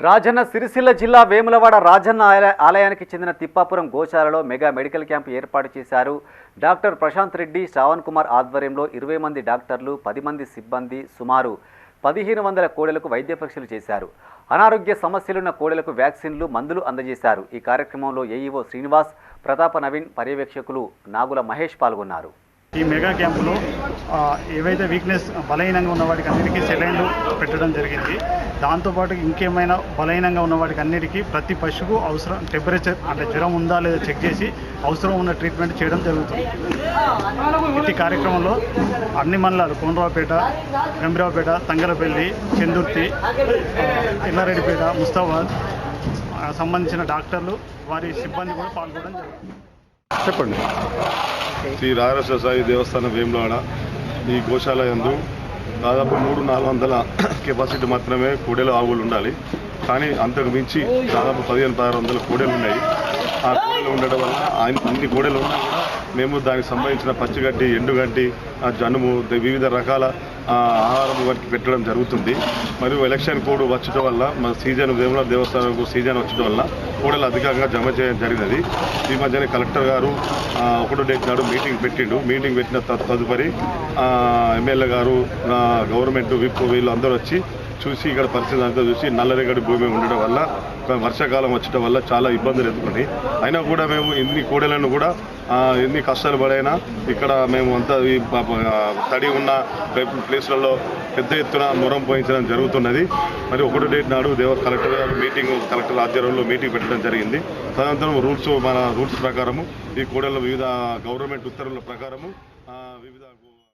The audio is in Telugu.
రాజన్న సిరిసిల్ల జిల్లా వేములవాడ రాజన్న ఆలయ- ఆలయానికి చెందిన తిప్పాపురం గోశాలలో మెగా మెడికల్ క్యాంప్ ఏర్పాటు చేశారు. డాక్టర్ ప్రశాంత్ రెడ్డి శ్రావణ్ కుమార్ ఆధ్వర్యంలో ఇరవై మంది డాక్టర్లు పది మంది సిబ్బంది సుమారు పదిహేను వందల కోడెలకు వైద్య పరీక్షలు చేశారు. అనారోగ్య సమస్యలున్న కోడెలకు వ్యాక్సిన్లు మందులు అందజేశారు. ఈ కార్యక్రమంలో ఏఈఓ శ్రీనివాస్ ప్రతాప నవీన్ పర్యవేక్షకులు నాగుల మహేష్ పాల్గొన్నారు. ఈ మెగా క్యాంపులో ఏవైతే వీక్నెస్ బలహీనంగా ఉన్న వాటికి అన్నిటికీ సెలైన్లు పెట్టడం జరిగింది. దాంతోపాటు ఇంకేమైనా బలహీనంగా ఉన్న వాటికి అన్నిటికీ ప్రతి పశువు అవసరం టెంపరేచర్ అంటే జ్వరం ఉందా లేదా చెక్ చేసి అవసరం ఉన్న ట్రీట్మెంట్ చేయడం జరుగుతుంది. ఈ కార్యక్రమంలో అన్ని మండలాలు కోనరావుపేట గంభీరావుపేట తంగలపల్లి చెందుర్తి ఇల్లారెడ్డిపేట ఎల్లారెడ్డిపేట ముస్తాబాద్ సంబంధించిన డాక్టర్లు వారి సిబ్బంది కూడా పాల్గొనడం జరుగుతుంది. చెప్పండి. శ్రీ రాజరాజ సాయి దేవస్థానం వేములవాడ ఈ గోశాల యందు దాదాపు మూడు నాలుగు వందల కెపాసిటీ మాత్రమే కోడెలు ఆవులు ఉండాలి. కానీ అంతకు మించి దాదాపు పదిహేను పదహారు వందల కోడెలు ఉన్నాయి. ఆ కోడెలు ఉండడం వల్ల ఆయన అన్ని కోడెలు ఉన్నా కూడా మేము దానికి సంబంధించిన పచ్చిగడ్డి ఎండుగడ్డి ఆ జనుము వివిధ రకాల ఆహారం వారికి పెట్టడం జరుగుతుంది. మరియు ఎలక్షన్ కోడ్ వచ్చడం వల్ల మన సీజన్ వేముల దేవస్థానంకు సీజన్ వచ్చడం వల్ల కూడలు అధికంగా జమ చేయడం జరిగినది. ఈ మధ్యనే కలెక్టర్ గారు ఒకటో డేట్ నాడు మీటింగ్ పెట్టిండు. మీటింగ్ పెట్టిన తదుపరి ఎమ్మెల్యే గారు గవర్నమెంట్ విప్ వీళ్ళు అందరూ వచ్చి చూసి ఇక్కడ పరిస్థితి అంతా చూసి నల్లరేగడి భూమి ఉండడం వల్ల వర్షాకాలం వచ్చడం వల్ల చాలా ఇబ్బందులు ఎదుర్కొని అయినా కూడా మేము ఎన్ని కోడలను కూడా ఎన్ని కష్టాలు పడైనా ఇక్కడ మేము అంతా ఈ తడి ఉన్న ప్లేస్లలో పెద్ద ఎత్తున మొరం పోయించడం జరుగుతున్నది. మరి ఒకటో డేట్ నాడు దేవ కలెక్టర్ గారు మీటింగ్ కలెక్టర్ ఆధ్వర్యంలో మీటింగ్ పెట్టడం జరిగింది. తదనంతరం రూల్స్ మన రూల్స్ ప్రకారము ఈ కోడెల వివిధ గవర్నమెంట్ ఉత్తర్వుల ప్రకారము వివిధ